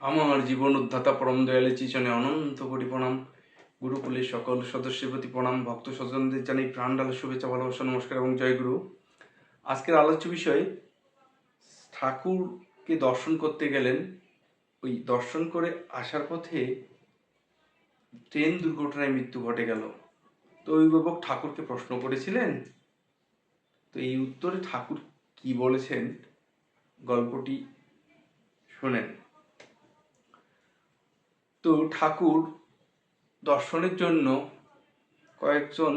আমার জীবন উদ্ধাতা পরম দয়ালে চিচনে অনন্ত কোটি প্রণাম। গুরুকুলের সকল সদস্যের প্রতি প্রণাম। ভক্ত স্বজনদের জানাই প্রাণ ডালা শুভেচ্ছা, ভালোবাসা, নমস্কার এবং জয় গুরু। আজকের আলোচ্য বিষয়, ঠাকুরকে দর্শন করতে গেলেন। ওই দর্শন করে আসার পথে ট্রেন দুর্ঘটনায় মৃত্যু ঘটে গেল। তো অভিভাবক ঠাকুরকে প্রশ্ন করেছিলেন, তো এই উত্তরে ঠাকুর কি বলেছেন? গল্পটি শোনেন। তো ঠাকুর দর্শনের জন্য কয়েকজন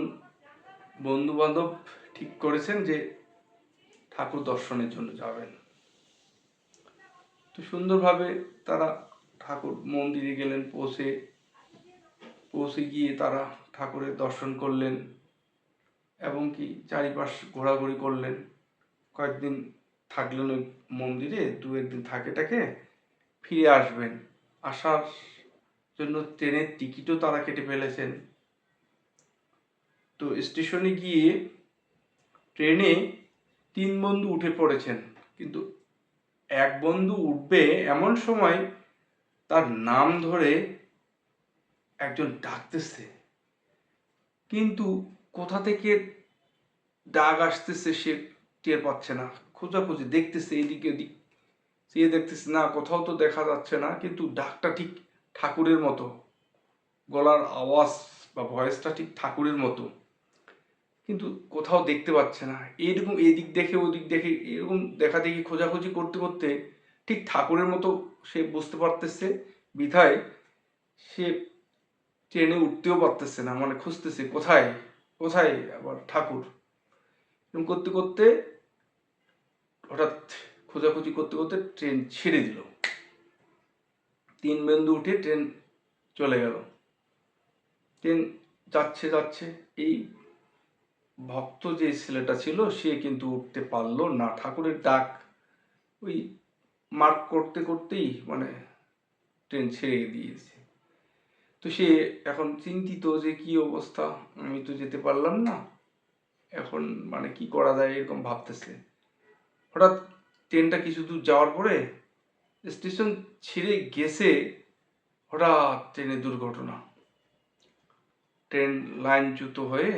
বন্ধু বান্ধব ঠিক করেছেন যে ঠাকুর দর্শনের জন্য যাবেন। তো সুন্দরভাবে তারা ঠাকুর মন্দিরে গেলেন, পৌঁছে পৌঁছে গিয়ে তারা ঠাকুরের দর্শন করলেন এবং কি চারিপাশ ঘোরাঘুরি করলেন। কয়েকদিন থাকলেন ওই মন্দিরে দু একদিন থাকে টাকে ফিরে আসবেন। আসার জন্য ট্রেনের টিকিটও তারা কেটে ফেলেছেন। তো স্টেশনে গিয়ে ট্রেনে তিন বন্ধু উঠে পড়েছেন। কিন্তু এক বন্ধু উঠবে এমন সময় তার নাম ধরে একজন ডাকতেছে। কিন্তু কোথা থেকে ডাক আসতেছে সে টের পাচ্ছে না। খোঁজাখুঁজি দেখতেছে এদিকে ওদিক। সে দেখতেছে, না, কোথাও তো দেখা যাচ্ছে না। কিন্তু ডাকটা ঠিক ঠাকুরের মতো। গলার আওয়াজ বা ভয়েসটা ঠিক ঠাকুরের মতো। কিন্তু কোথাও দেখতে পাচ্ছে না। এইরকম এদিক দেখে ওদিক দেখে এরকম দেখা দেখি খোঁজাখুঁজি করতে করতে ঠিক ঠাকুরের মতো সে বুঝতে পারতেছে, বিধায় সে ট্রেনে উঠতেও পারতেছে না মানে খুঁজতেছে কোথায় কোথায় আবার ঠাকুর। এরকম করতে করতে হঠাৎ খোঁজাখুঁজি করতে করতে ট্রেন ছেড়ে দিল। তিন বিন্দু উঠে ট্রেন চলে গেল। ট্রেন যাচ্ছে যাচ্ছে। এই ভক্ত যে ছেলেটা ছিল, সে কিন্তু উঠতে পারল না। ঠাকুরের ডাক ওই মার্ক করতে করতেই মানে ট্রেন ছেড়ে দিয়েছে। তো সে এখন চিন্তিত যে কি অবস্থা, আমি তো যেতে পারলাম না। এখন মানে কি করা যায় এরকম ভাবতেছে। হঠাৎ ট্রেনটা কিছু দূর যাওয়ার পরে স্টেশন ছেড়ে গেছে হঠাৎ ট্রেনে দুর্ঘটনা। ট্রেন লাইনচ্যুত হয়ে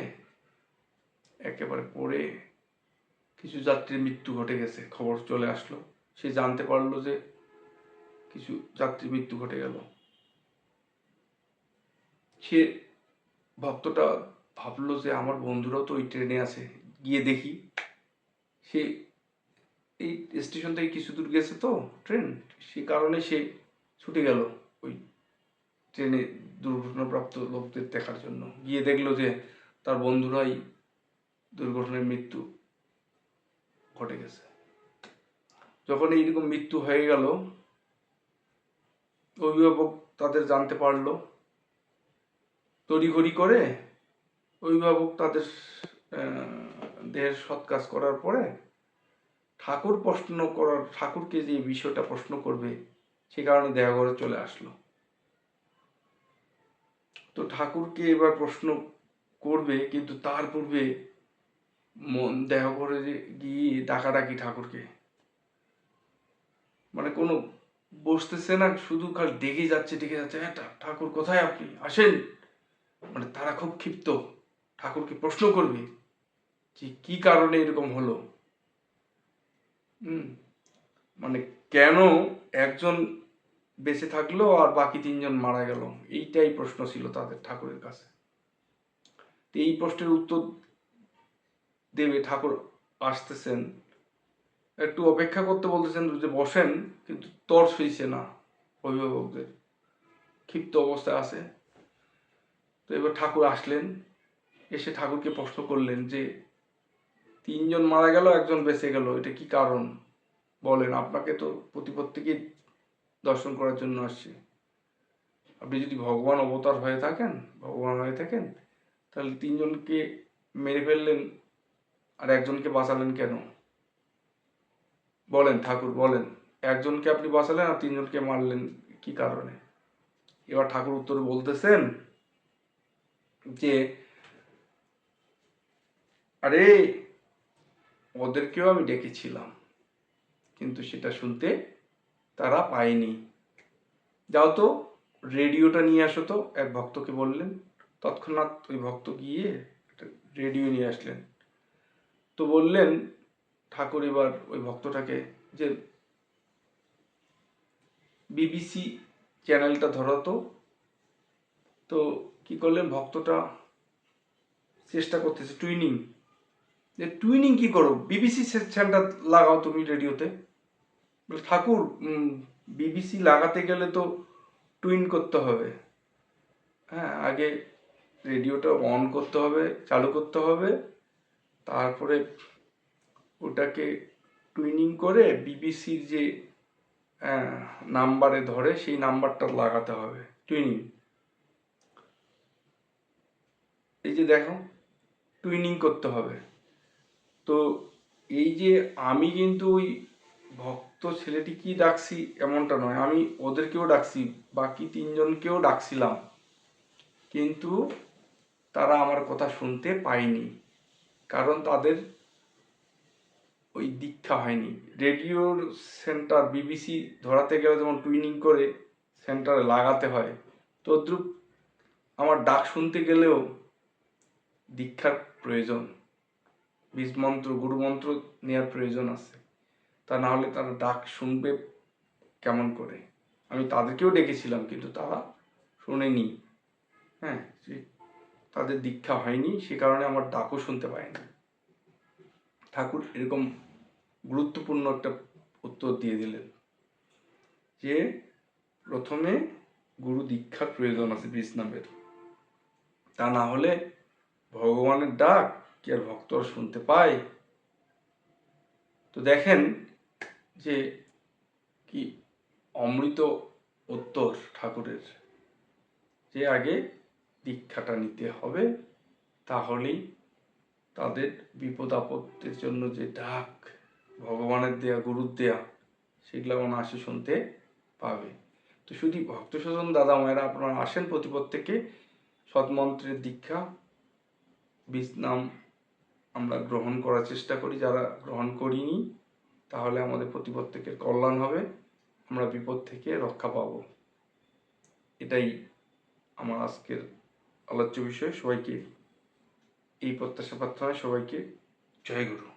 একেবারে পড়ে কিছু যাত্রীর মৃত্যু ঘটে গেছে। খবর চলে আসলো। সে জানতে পারল যে কিছু যাত্রীর মৃত্যু ঘটে গেল। সে ভক্তটা ভাবলো যে আমার বন্ধুরাও তো ওই ট্রেনে আছে, গিয়ে দেখি। সে এই স্টেশন থেকে কিছু দূর গেছে তো ট্রেন সে কারণে সে ছুটে গেল ওই ট্রেনে দুর্ঘটনাপ্রাপ্ত লোকদের দেখার জন্য। গিয়ে দেখল যে তার বন্ধুরাই দুর্ঘটনায় মৃত্যু ঘটে গেছে। যখন এইরকম মৃত্যু হয়ে গেল, অভিভাবক তাদের জানতে পারল। তড়িঘড়ি করে অভিভাবক তাদের দেহের সৎ কাজ করার পরে ঠাকুর প্রশ্ন করার, ঠাকুরকে যে বিষয়টা প্রশ্ন করবে, সে কারণে দেহঘরে চলে আসলো। তো ঠাকুরকে এবার প্রশ্ন করবে, কিন্তু তার পূর্বে মন, দেহঘরে গিয়ে ডাকাডাকি ঠাকুরকে। মানে কোনো বসতেছে না, শুধু খালি ডেকে যাচ্ছে ডেকে যাচ্ছে হ্যাঁ ঠাকুর কোথায় আপনি? আসেন। মানে তারা খুব ক্ষিপ্ত। ঠাকুরকে প্রশ্ন করবে যে, কি কারণে এরকম হলো? মানে কেন একজন বেঁচে থাকল আর বাকি তিনজন মারা গেল? এইটাই প্রশ্ন ছিল তাদের ঠাকুরের কাছে। তো এই প্রশ্নের উত্তর দেবে ঠাকুর আসতেছেন। একটু অপেক্ষা করতে বলতেছেন যে বসেন, কিন্তু তর সইছে না অভিভাবকদের। ক্ষিপ্ত অবস্থায় আছে। তো এবার ঠাকুর আসলেন, এসে ঠাকুরকে প্রশ্ন করলেন যে তিনজন মারা গেল, একজন বেঁচে গেল, এটা কি কারণ? বলেন, আপনাকে তো প্রতিপত্তিকে দর্শন করার জন্য আসছি। আপনি যদি ভগবান অবতার হয়ে থাকেন, ভগবান হয়ে থাকেন, তাহলে তিনজনকে মেরে ফেললেন আর একজনকে বাঁচালেন কেন? বলেন, ঠাকুর, বলেন, একজনকে আপনি বাঁচালেন আর তিনজনকে মারলেন কি কারণে? এবার ঠাকুর উত্তর বলতেছেন যে, আরে ওদেরকেও আমি ডেকেছিলাম। কিন্তু সেটা শুনতে তারা পায়নি। যাও তো, রেডিওটা নিয়ে আসো তো, এক ভক্তকে বললেন। তৎক্ষণাৎ ওই ভক্ত গিয়ে রেডিও নিয়ে আসলেন। তো বললেন, ঠাকুর এবার ওই ভক্তটাকে যে বিবিসি চ্যানেলটা ধরো তো তো কি করলেন? ভক্তটা চেষ্টা করতেছে, টুইনিং। যে টুইনিং কি করো? বিবিসি সেকশনটা লাগাও তুমি রেডিওতে ঠাকুর বিবিসি লাগাতে গেলে তো টুইন করতে হবে। হ্যাঁ আগে রেডিওটা অন করতে হবে, চালু করতে হবে। তারপরে ওটাকে টুইনিং করে বিবিসির যে নাম্বারে ধরে, সেই নাম্বারটা লাগাতে হবে টুইনিং এই যে দেখো টুইনিং করতে হবে। তো এই যে আমি কিন্তু ওই ভক্ত ছেলেটি কি ডাকছি এমনটা নয়, আমি ওদেরকেও ডাকছি, বাকি তিনজনকেও ডাকছিলাম। কিন্তু তারা আমার কথা শুনতে পায়নি, কারণ তাদের ওই দীক্ষা হয়নি। রেডিওর সেন্টার, বিবিসি ধরাতে গেলে যেমন টুইনিং করে সেন্টারে লাগাতে হয়, তদ্রুপ আমার ডাক শুনতে গেলেও দীক্ষার প্রয়োজন। বীজমন্ত্র, গুরুমন্ত্র নেওয়ার প্রয়োজন আছে। তা না হলে তারা ডাক শুনবে কেমন করে? আমি তাদেরকেও ডেকেছিলাম, কিন্তু তারা শোনেনি। হ্যাঁ তাদের দীক্ষা হয়নি, সে কারণে আমার ডাকও শুনতে পায়নি। ঠাকুর এরকম গুরুত্বপূর্ণ একটা উত্তর দিয়ে দিলেন যে, প্রথমে গুরু দীক্ষার প্রয়োজন আছে বীজনামের। তা না হলে ভগবানের ডাক কি আর ভক্তরা শুনতে পায়? তো দেখেন যে কি অমৃত উত্তর ঠাকুরের। যে আগে দীক্ষাটা নিতে হবে, তাহলেই তাদের বিপদ আপদের জন্য যে ডাক, ভগবানের দেয়া, গুরুর দেয়া, সেগুলো আসে শুনতে পাবে। তো শুধু ভক্ত স্বজন, দাদা মায়েরা আপনারা আসেন প্রতি প্রত্যেকে সৎমন্ত্রের দীক্ষা, বীজ নাম আমরা গ্রহণ করার চেষ্টা করি, যারা গ্রহণ করিনি, তাহলে আমাদের প্রতি প্রত্যেকের কল্যাণ হবে, আমরা বিপদ থেকে রক্ষা পাব। এটাই আমার আজকের আলোচ্য বিষয়। সবাইকে এই প্রত্যাশা প্রার্থনায় সবাইকে জয় গুরু।